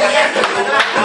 Yeah.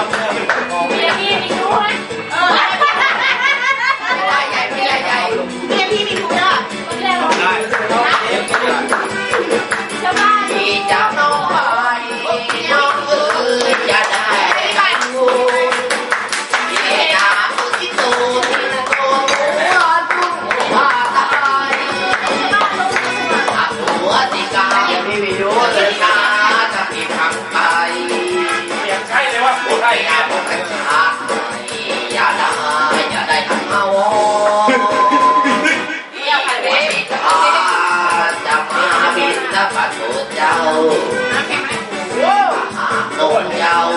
ต้นยาว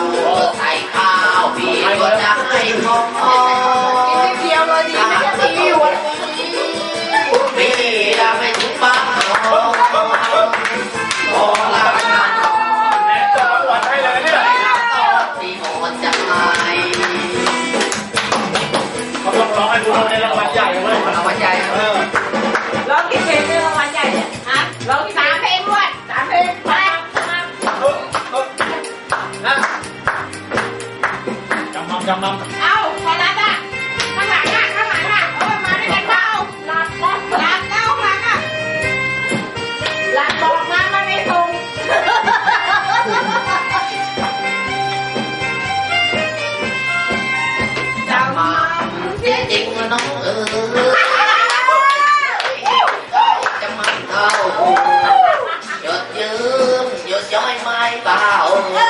ใส่ข้าวพี่ก็จะให้พ่อ tay vào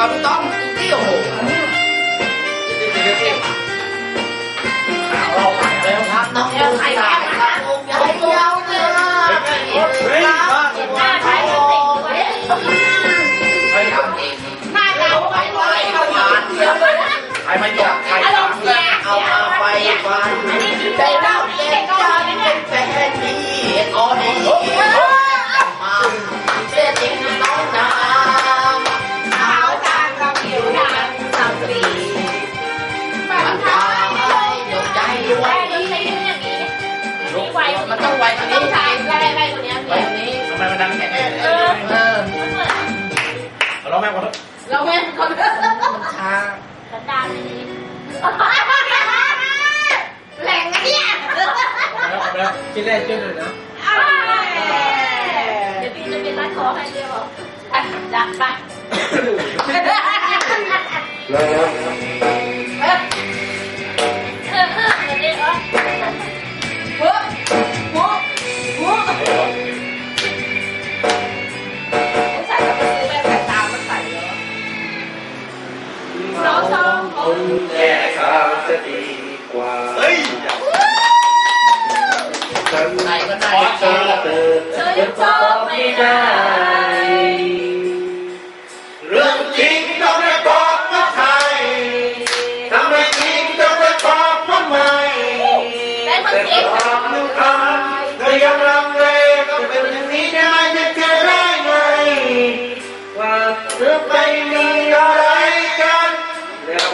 Haruta. แม่ก่อนเราแม่ก่อนช้าสันดานนี้แหล่งไอ้เนี่ยแล้วแล้วที่แรกช่วยหน่อยนะเดี๋ยวพี่จะเป็นรัดคอให้เดียวบอกจับไปแล้ว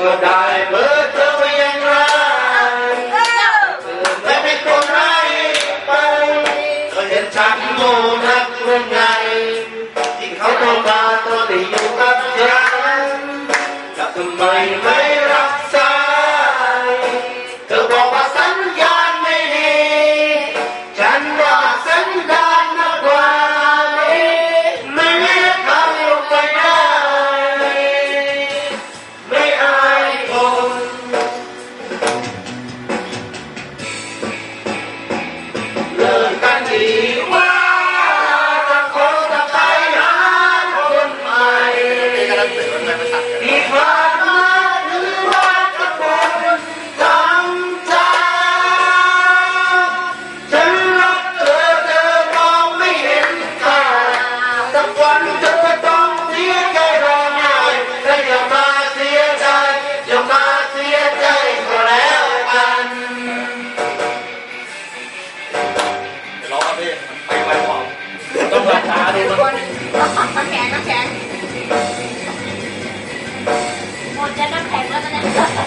ก็ได้เบอร์เธอไปย่งไรแต่ไม่คนไรไปก็เฉันโง่นักเรื่อไงที่เขาโตมาตอนไดอยู่กับฉันแล้วทำไม ช้าดิกคนน้ำแข็งน้ำแข็งหมดจะน้ำแข็งแล้วนะ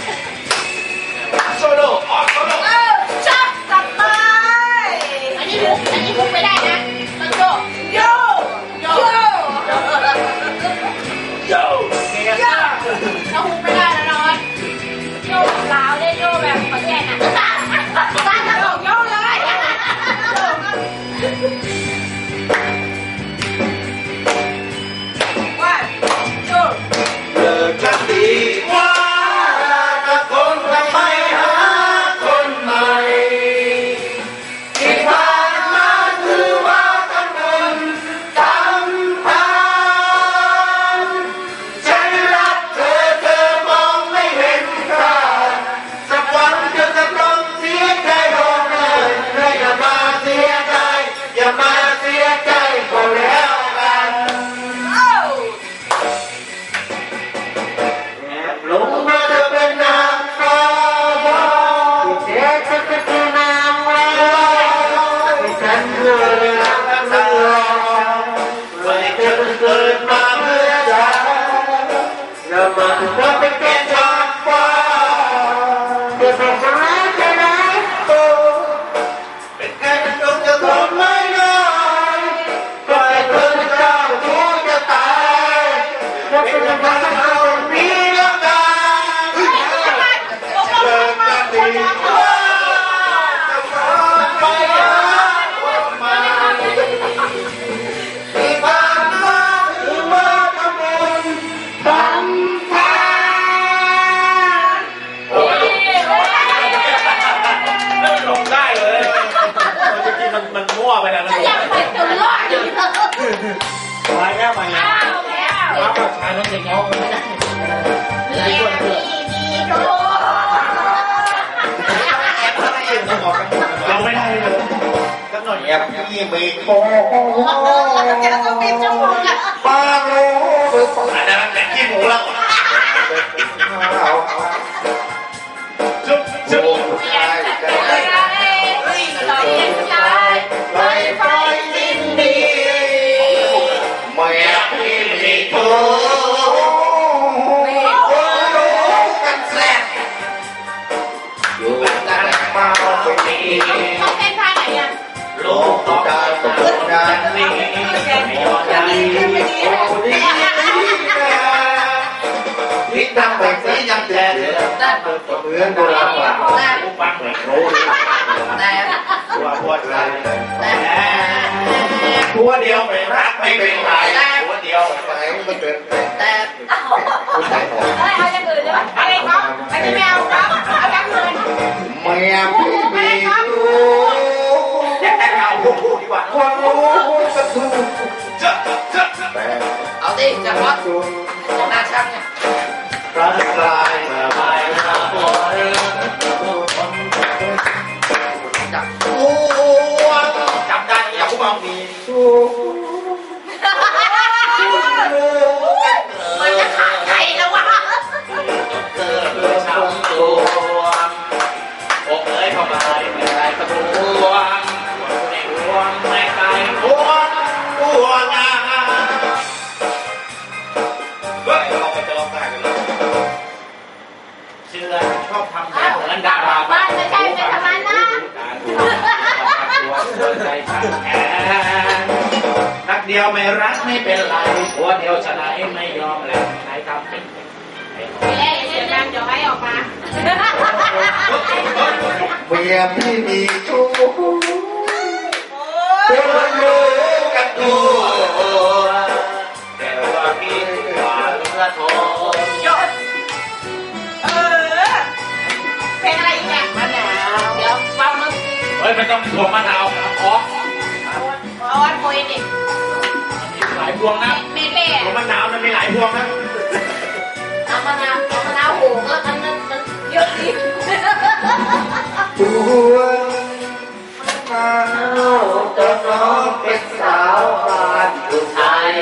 สักหน่อยแอบยี่มีโค้จะต้องเป็นจมูกอะปาโลไปฟังอันนั้นแหละขี้หมูแล้วจุ๊บจุ๊บเมียจะเป็นอะไรเฮ้ยเราเย็นใจไฟไฟยินดีไม่พิมพิทุโคตรกันเซ่อยู่กันมาไม่ดีเขาเต้นท่าไหน ตกงานนี้ไม่ยอมใจโอ้ดีที่ทำแบบนี้ยังแย่เหลือเหมือนโบราณว่าปุ๊บปังเลยรู้แต่ว่าปวดใจแต่ทัวเดียวไม่รักไม่เป็นไรทัวเดียวไปมันเกิดแต่ผู้ชายหอมเฮ้ยเอาอย่างอื่นได้ไหมอะไรครับอันนี้แมวครับเอาอย่างอื่นแม่พี่มีรู้แยกกัน เอาพูดดีกว่าคนรู้สักทุกเจ๊ะเจ๊ะแต่เอาดิจะวัดจุนหน้าช่างเนี่ย ไม่รักไม่เป็นไรหัวเดียวชนะไม่ยอมแลกใครทำเป็นเอ๊ะเสียงดังเดี๋ยวให้ออกมาเมียพี่มีชู้คนรู้กันตัวแต่ว่าพี่ว่าเลือดทองหยดเออเพลงอะไรอีกเนี่ยมะนาวเดี๋ยวฟังมึงเฮ้ยไม่ต้องถั่วมะนาวออกเอาอันโพยดิมีหลาย พวงนะเมเปหมะนาวมันมีหลายพวงนะเอามะนาวเอามะนาวโหงแล้วกันั้นมันเยอะดีพวงมะนาวจวน้องเป็นสาวบ้านอยู่ไทย